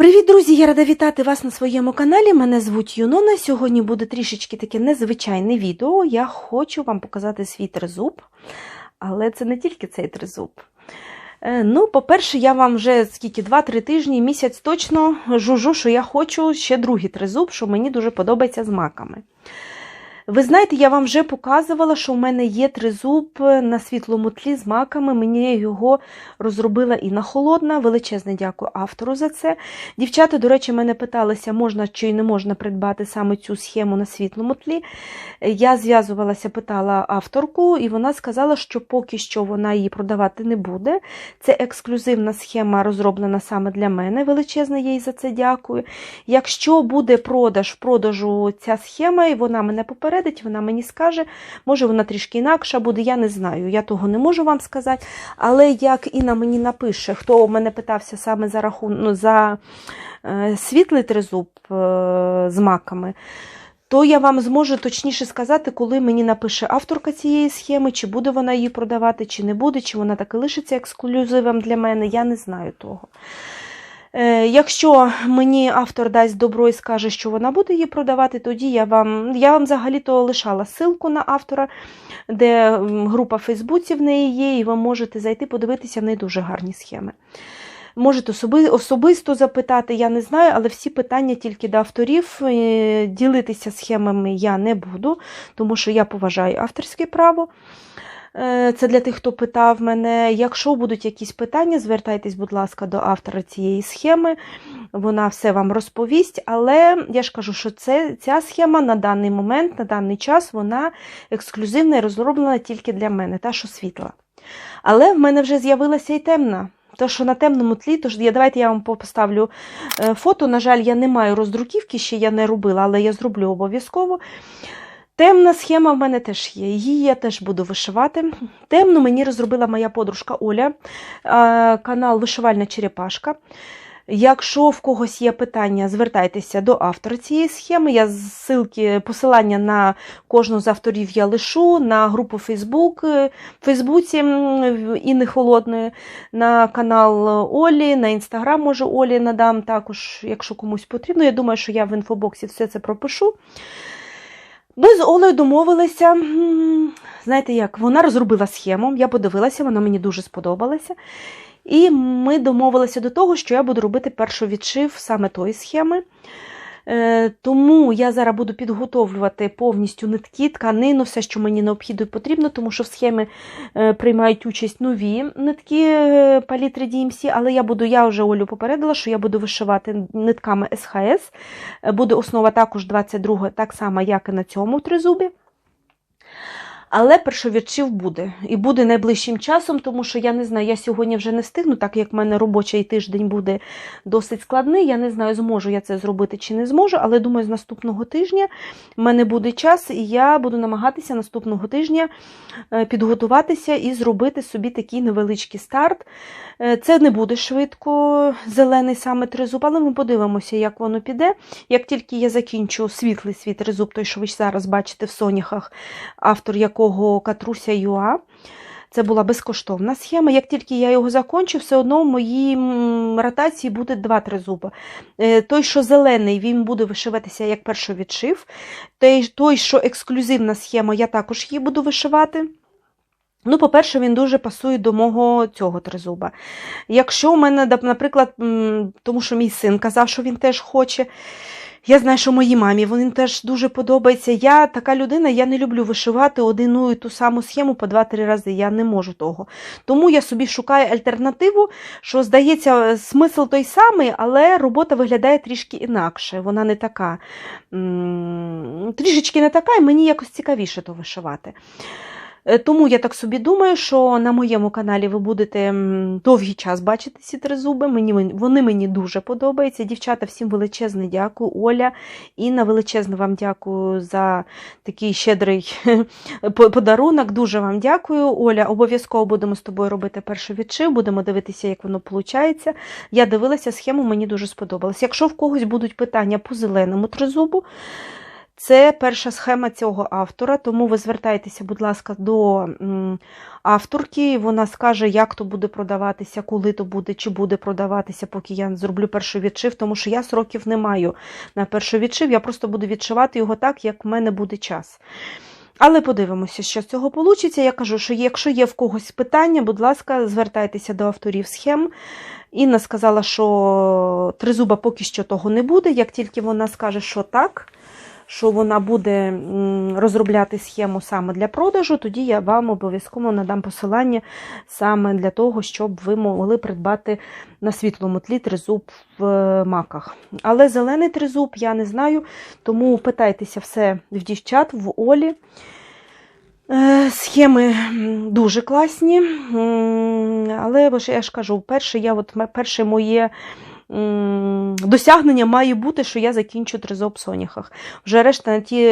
Привіт, друзі! Я рада вітати вас на своєму каналі. Мене звуть Юнона. Сьогодні буде трішечки таке незвичайне відео. Я хочу вам показати свій тризуб, але це не тільки цей тризуб. Е, Ну, по-перше, я вам вже скільки 2-3 тижні, місяць точно жужу, що я хочу ще другий тризуб, що мені дуже подобається з маками. Ви знаєте, я вам вже показувала, що в мене є тризуб на світлому тлі з маками. Мені його розробила Інна Холодна. Величезне дякую автору за це. Дівчата, до речі, мене питалися, можна чи не можна придбати саме цю схему на світлому тлі. Я зв'язувалася, питала авторку, і вона сказала, що поки що вона її продавати не буде. Це ексклюзивна схема, розроблена саме для мене. Величезне їй за це дякую. Якщо буде продаж в продажу ця схема, і вона мене попередить, вона мені скаже, може вона трішки інакша буде, я не знаю. Я того не можу вам сказати. Але як Інна мені напише, хто мене питався саме за рахун... ну, за е, світлий тризуб е, з маками, то я вам зможу точніше сказати, коли мені напише авторка цієї схеми, чи буде вона її продавати, чи не буде, чи вона так і лишиться ексклюзивом для мене, я не знаю того. Е, Якщо мені автор дасть добро і скаже, що вона буде її продавати, тоді я вам я вам взагалі-то лишала ссылку на автора, де група Фейсбуці в неї є, і ви можете зайти подивитися в неї дуже гарні схеми. Можете особи, особисто запитати, я не знаю, але всі питання тільки до авторів. Е, Ділитися схемами я не буду, тому що я поважаю авторське право. Е, Це для тих, хто питав мене. Якщо будуть якісь питання, звертайтесь, будь ласка, до автора цієї схеми. Вона все вам розповість. Але я ж кажу, що це, ця схема на даний момент, на даний час, вона ексклюзивна і розроблена тільки для мене, та що світла. Але в мене вже з'явилася і темна. То, що на темному тлі, тож я давайте я вам поставлю е, фото. На жаль, я не маю роздруківки, ще я не робила, але я зроблю обов'язково. Темна схема в мене теж є. Її я теж буду вишивати. Темну мені розробила моя подружка Оля, канал Вишивальна Черепашка. Якщо в когось є питання, звертайтеся до автора цієї схеми. Я ссылки, посилання на кожну з авторів я лишу, на групу Фейсбук, в Фейсбуці Інни Холодної, на канал Олі, на інстаграм може Олі надам також, якщо комусь потрібно. Я думаю, що я в інфобоксі все це пропишу. Ми з Олею домовилися. Знаєте як, вона розробила схему, я подивилася, вона мені дуже сподобалася. І ми домовилися до того, що я буду робити перший відшив саме тої схеми. Е, Тому я зараз буду підготовлювати повністю нитки, тканину, все, що мені необхідно і потрібно, тому що в схемі е, приймають участь нові нитки е, палітри DMC, але я буду, я вже Олю попередила, що я буду вишивати нитками СХС. Буде основа також 22, так само, як і на цьому тризубі. Але першовідчив буде. І буде найближчим часом, тому що я не знаю, я сьогодні вже не встигну, так як в мене робочий тиждень буде досить складний. Я не знаю, зможу я це зробити чи не зможу, але думаю, з наступного тижня в мене буде час, і я буду намагатися наступного тижня е, підготуватися і зробити собі такий невеличкий старт. Е, Це не буде швидко, зелений саме тризуб, але ми подивимося, як воно піде. Як тільки я закінчу світлий свій тризуб, той, що ви зараз бачите в соняхах, автор якого Катруся Юа. Це була безкоштовна схема. Як тільки я його закончу, все одно в моїй ротації буде два тризуби. Е, Той, що зелений, він буде вишиватися як першовідшив. Той, той, що ексклюзивна схема, я також її буду вишивати. Ну, по-перше, він дуже пасує до мого цього тризуба. Якщо у мене, наприклад, тому що мій син казав, що він теж хоче. Я знаю, що моїй мамі він теж дуже подобається. Я така людина, я не люблю вишивати одну і ту саму схему по 2-3 рази. Я не можу того. Тому я собі шукаю альтернативу, що здається, смисл той самий, але робота виглядає трішки інакше. Вона не така, трішечки не така, і мені якось цікавіше то вишивати. Е, Тому я так собі думаю, що на моєму каналі ви будете довгий час бачити ці тризуби. Мені, вони мені дуже подобаються. Дівчата, всім величезне дякую. Оля, Інна, величезне вам дякую за такий щедрий подарунок. Дуже вам дякую. Оля, обов'язково будемо з тобою робити перший відшив, будемо дивитися, як воно виходить. Я дивилася схему, мені дуже сподобалось. Якщо в когось будуть питання по зеленому тризубу, Це перша схема цього автора, тому ви звертайтеся, будь ласка, до авторки. Вона скаже, як то буде продаватися, коли то буде, чи буде продаватися, поки я зроблю перший відшив, тому що я сроків не маю на перший відшив, я просто буду відшивати його так, як в мене буде час. Але подивимося, що з цього вийде. Я кажу, що якщо є в когось питання, будь ласка, звертайтеся до авторів схем. Інна сказала, що тризуба поки що того не буде. Як тільки вона скаже, що так, що вона буде розробляти схему саме для продажу, тоді я вам обов'язково надам посилання саме для того, щоб ви могли придбати на світлому тлі тризуб в е, маках. Але зелений тризуб я не знаю, тому питайтеся все в дівчат, в Олі. Е, Схеми дуже класні, але я ж кажу, перше, я от, перше моє досягнення має бути, що я закінчу тризуб в соняхах. Вже решта на ті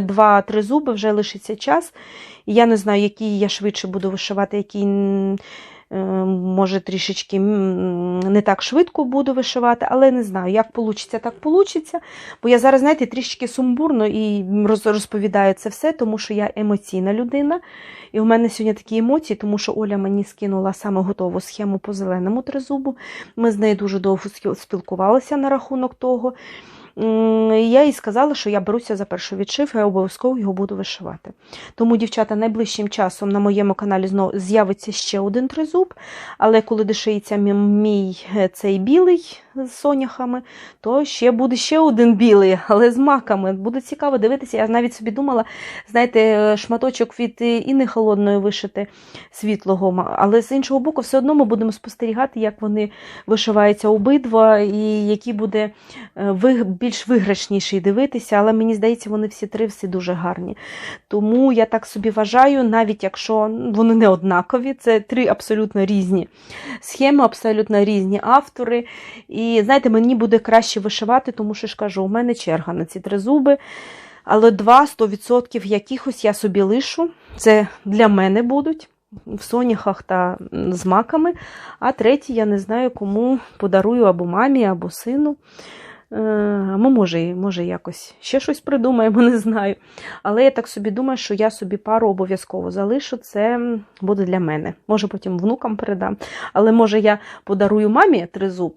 два-три зуби вже лишиться час. І я не знаю, який я швидше буду вишивати, який е, може трішечки не так швидко буду вишивати, але не знаю, як вийде, так вийде. Бо я зараз, знаєте, трішки сумбурно і роз- розповідаю це все, тому що я емоційна людина. І у мене сьогодні такі емоції, тому що Оля мені скинула саме готову схему по зеленому тризубу. Ми з нею дуже довго спілкувалися на рахунок того. Я їй сказала, що я беруся за перший відшив, я обов'язково його буду вишивати. Тому, дівчата, найближчим часом на моєму каналі знову з'явиться ще один тризуб, але коли дошиється мій, мій е, цей білий з соняхами, то ще буде ще один білий, але з маками. Буде цікаво дивитися. Я навіть собі думала, знаєте, е, шматочок від е, Інни холодної вишити світлого, але з іншого боку, все одно ми будемо спостерігати, як вони вишиваються обидва, і який буде е, більш виграшніший дивитися, але мені здається, вони всі три всі дуже гарні. Тому я так собі вважаю, навіть якщо вони не однакові, це три абсолютно різні схеми, абсолютно різні автори. І знаєте, мені буде краще вишивати, тому що ж кажу, у мене черга на ці три зуби. Але 2-100% якихось я собі лишу. Це для мене будуть в соняхах та з маками. А третій я не знаю, кому подарую або мамі, або сину. Е, Або може, може якось ще щось придумаємо, не знаю. Але я так собі думаю, що я собі пару обов'язково залишу. Це буде для мене. Може, потім внукам передам. Але може я подарую мамі тризуб,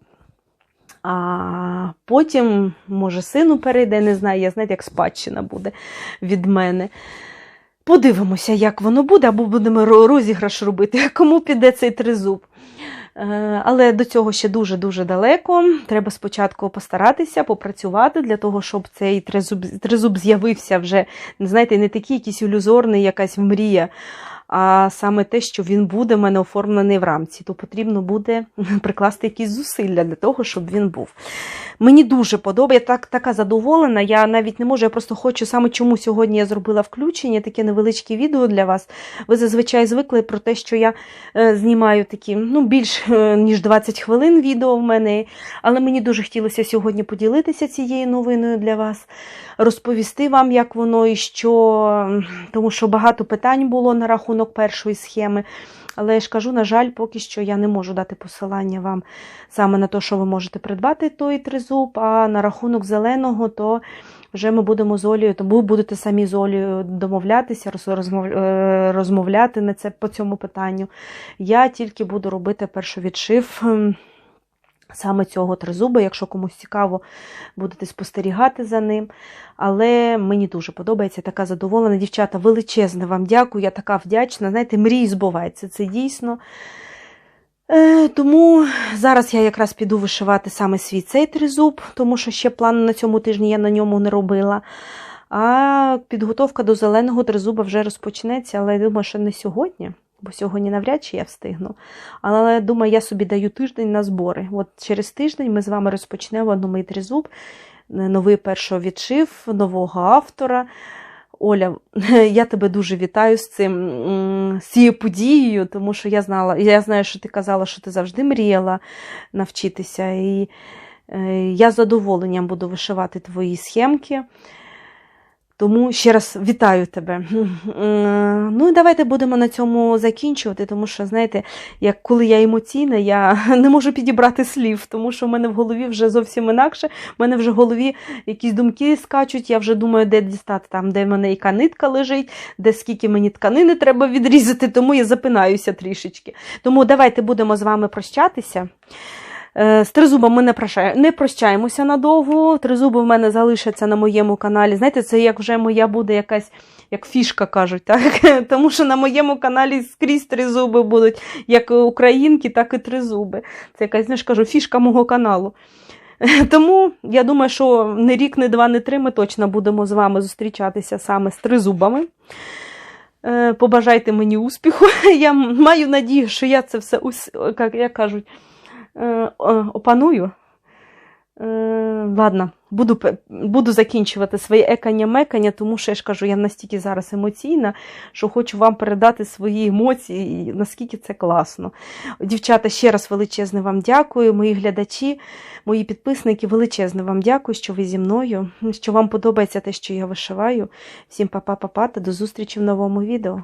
а потім, може, сину перейде, не знаю, я знаєте, як спадщина буде від мене. Подивимося, як воно буде, або будемо розіграш робити, кому піде цей тризуб. Е, Але до цього ще дуже-дуже далеко. Треба спочатку постаратися, попрацювати для того, щоб цей тризуб, тризуб з'явився вже, знаєте, не такий якийсь ілюзорний, якась мрія, а саме те, що він буде в мене оформлений в рамці. То потрібно буде прикласти якісь зусилля для того, щоб він був. Мені дуже подобається, так, така задоволена. Я навіть не можу, я просто хочу саме чому сьогодні я зробила включення, таке невеличке відео для вас. Ви зазвичай звикли про те, що я е, знімаю такі ну, більш е, ніж 20 хвилин відео в мене. Але мені дуже хотілося сьогодні поділитися цією новиною для вас, розповісти вам, як воно і що, тому що багато питань було на рахунок першої схеми. Але я ж кажу, на жаль, поки що я не можу дати посилання вам саме на те, що ви можете придбати той тризуб, а на рахунок зеленого, то вже ми будемо з Олею, тому ви будете самі з Олею домовлятися, е, розмовляти на це по цьому питанню. Я тільки буду робити першовідшив ем, саме цього тризуба, якщо комусь цікаво, будете спостерігати за ним. Але мені дуже подобається, така задоволена. Дівчата, величезне вам дякую, я така вдячна. Знаєте, мрії збуваються, це дійсно. Е, Тому зараз я якраз піду вишивати саме свій цей тризуб, тому що ще план на цьому тижні я на ньому не робила. А підготовка до зеленого тризуба вже розпочнеться, але я думаю, що не сьогодні, бо сьогодні навряд чи я встигну. Але думаю, я собі даю тиждень на збори. От через тиждень ми з вами розпочнемо новий тризуб, новий перший відшив, нового автора. Оля, я тебе дуже вітаю з цим з цією подією, тому що я знала, я знаю, що ти казала, що ти завжди мріяла навчитися. І е, я з задоволенням буду вишивати твої схемки. Тому ще раз вітаю тебе. Ну і давайте будемо на цьому закінчувати, тому що, знаєте, як коли я емоційна, я не можу підібрати слів, тому що в мене в голові вже зовсім інакше. В мене вже в голові якісь думки скачуть, я вже думаю, де дістати там, де в мене яка нитка лежить, де скільки мені тканини треба відрізати, тому я запинаюся трішечки. Тому давайте будемо з вами прощатися. Е, З тризубом ми не, прощає- не прощаємося надовго. Тризуби в мене залишаться на моєму каналі. Знаєте, це як вже моя буде якась як фішка кажуть, так? Тому що на моєму каналі скрізь тризуби будуть, як українки, так і тризуби. Це якась, знаєш, кажу, фішка мого каналу. Тому я думаю, що не рік, не два, не три ми точно будемо з вами зустрічатися саме з тризубами. Е, Побажайте мені успіху. Я маю надію, що я це все, як, кажуть, е, опаную. Е, Ладно, буду, буду закінчувати своє екання-мекання, тому що я ж кажу, я настільки зараз емоційна, що хочу вам передати свої емоції, і наскільки це класно. Дівчата, ще раз величезне вам дякую, мої глядачі, мої підписники, величезне вам дякую, що ви зі мною, що вам подобається те, що я вишиваю. Всім па-па-па-па та до зустрічі в новому відео.